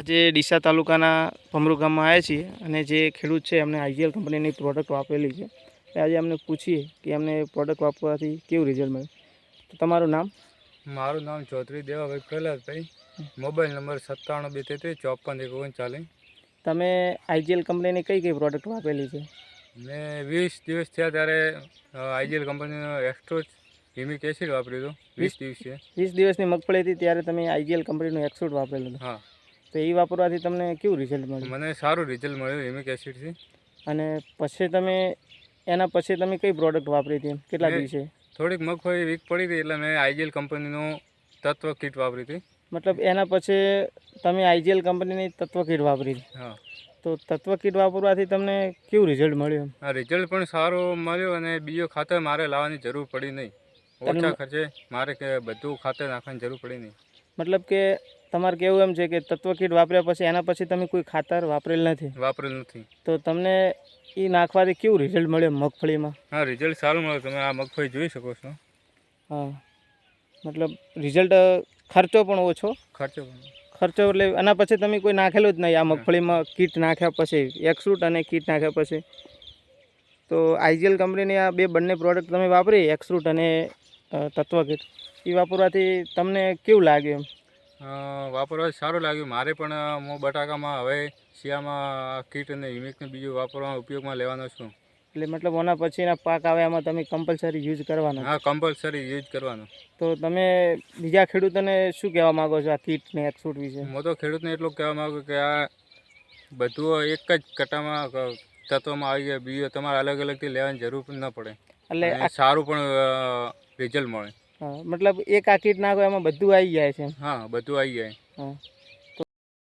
આજે ડીસા તાલુકાના ભમરૂ ગામમાં આવ્યા છીએ અને જે ખેડૂત છે એમને આઈજીએલ કંપનીની પ્રોડક્ટ વાપરેલી છે. એટલે આજે અમને પૂછીએ કે એમને પ્રોડક્ટ વાપરવાથી કેવું રિઝલ્ટ મળે. તો તમારું નામ? મારું નામ ચૌધરી દેવાભાઈ પ્રહલાદભાઈ મોબાઈલ નંબર સત્તાણું બે તેત્રીસ ચોપન એક ઓગણચાલીસ. તમે આઈજીએલ કંપનીની કઈ કઈ પ્રોડક્ટ વાપરેલી છે? મેં વીસ દિવસ થયા ત્યારે આઈજીએલ કંપનીનો એક્સ્ટ્રો હિમિક એસિડ વાપર્યું હતું વીસ દિવસે. વીસ દિવસની મગફળી હતી ત્યારે તમે આઈજીએલ કંપનીનું એક્સોડ વાપરેલું હતું. હા. તો એ વાપરવાથી તમને કેવું રિઝલ્ટ મળ્યું? મને સારું રિઝલ્ટ મળ્યું હિમિક એસિડથી અને પછી તમે એના પછી તમે કઈ પ્રોડક્ટ વાપરી હતી કેટલા દિવસે? થોડીક મગફળી વીક પડી હતી એટલે મેં આઈજીએલ કંપનીનું તત્વ કીટ વાપરી હતી. મતલબ એના પછી તમે આઈજીએલ કંપનીની તત્વ કીટ વાપરી હતી. હા. તો તત્વ કીટ વાપરવાથી તમને કેવું રિઝલ્ટ મળ્યું આ રિઝલ્ટ પણ સારું મળ્યું અને બીજો ખાતર મારે લાવવાની જરૂર પડી નહીં. ઓછા ખર્ચે મારે કે બધું ખાતર નાખવાની જરૂર પડી નહીં. મતલબ કે તમારે કેવું એમ છે કે તત્વ કીટ વાપર્યા પછી એના પછી તમે કોઈ ખાતર વાપરેલ નથી? વાપરેલ નથી. તો તમને એ નાખવાથી કેવું રિઝલ્ટ મળે મગફળીમાં? હા રિઝલ્ટ સારું મળે. તમે આ મગફળી જોઈ શકો છો. હા. મતલબ રિઝલ્ટ ખર્ચો પણ ઓછો? ખર્ચો પણ ખર્ચો એટલે એના પછી તમે કોઈ નાખેલું જ નહીં આ મગફળીમાં કીટ નાખ્યા પછી એક્સરૂટ અને કીટ નાખ્યા પછી. તો આઈજીએલ કંપનીની આ બે બંને પ્રોડક્ટ તમે વાપરી એક્સરૂટ અને અ, તત્વ કીટ એ વાપરવાથી તમને કેવું લાગ્યું એમ? વાપરવા સારું લાગ્યું. મારે પણ હું બટાકામાં હવે શિયામાં કીટ અને યુમિકને બીજું વાપરવા ઉપયોગમાં લેવાનો છું. એટલે મતલબ ઓના પછીના પાક આવે એમાં તમે કમ્પલસરી યુઝ કરવાનો? હા કમ્પલસરી યુઝ કરવાનો. તો તમે બીજા ખેડૂતોને શું કહેવા માગો છો આ કીટ ને એક્સરૂટ વિશે? હું તો ખેડૂતને એટલું કહેવા માગું કે આ બધું એક જ કટામાં તત્વમાં આવી ગયા. બીજો તમારે અલગ અલગથી લેવાની જરૂર પણ ન પડે. એટલે સારું પણ રિઝલ્ટ મળે. મતલબ એક આ કીટ નાખો એમાં બધું આવી જાય છે હા બધું આવી જાય.